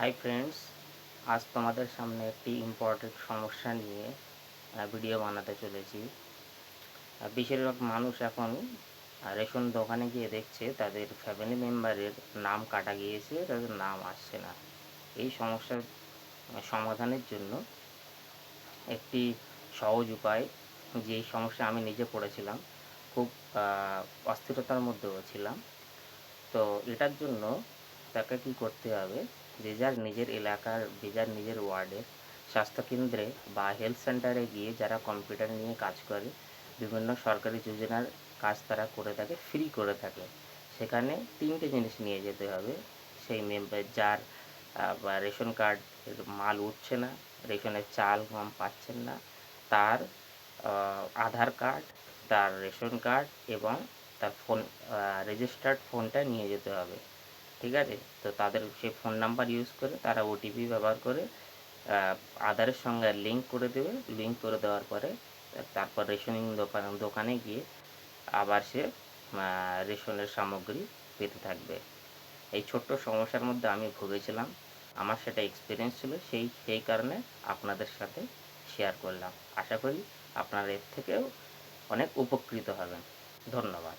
Hi friends আজ তোমাদের সামনে একটি ইম্পর্টেন্ট সমস্যা নিয়ে ভিডিও বানাতে চলেছি। বেশিরভাগ মানুষ এখন রেশন দোকানে গিয়ে দেখছে তাদের ফ্যামিলি মেম্বারের নাম কাটা গিয়েছে, তাদের নাম আসছে না। এই সমস্যার সমাধানের জন্য একটি সহজ উপায়, যে সমস্যা আমি নিজে পড়েছিলাম, খুব অস্থিরতার মধ্যেও ছিলাম। তো এটার জন্য তাকে কি করতে হবে যে যার নিজের এলাকার যে যার নিজের ওয়ার্ডের স্বাস্থ্যকেন্দ্রে বা হেলথ সেন্টারে গিয়ে যারা কম্পিউটার নিয়ে কাজ করে, বিভিন্ন সরকারি যোজনার কাজ তারা করে থাকে ফ্রি করে থাকে। সেখানে তিনটে জিনিস নিয়ে যেতে হবে। সেই মেম্বার যার রেশন কার্ড মাল উঠছে না, রেশনের চাল গম পাচ্ছেন না, তার আধার কার্ড তার রেশন কার্ড এবং তার ফোন রেজিস্টার্ড ফোনটা নিয়ে যেতে হবে। ঠিক আছে? তো তাদের সেই ফোন নাম্বার ইউজ করে তারা ওটিপি ব্যবহার করে আধারের সঙ্গে লিঙ্ক করে দেবে। লিঙ্ক করে দেওয়ার পরে, তারপর রেশনিং দোকান, দোকানে গিয়ে আবার সে রেশনের সামগ্রী পেতে থাকবে। এই ছোট্ট সমস্যার মধ্যে আমি ভুগেছিলাম। আমার সেটা এক্সপিরিয়েন্স ছিল, সেই সেই কারণে আপনাদের সাথে শেয়ার করলাম। আশা করি আপনারা এর থেকেও অনেক উপকৃত হবেন। ধন্যবাদ।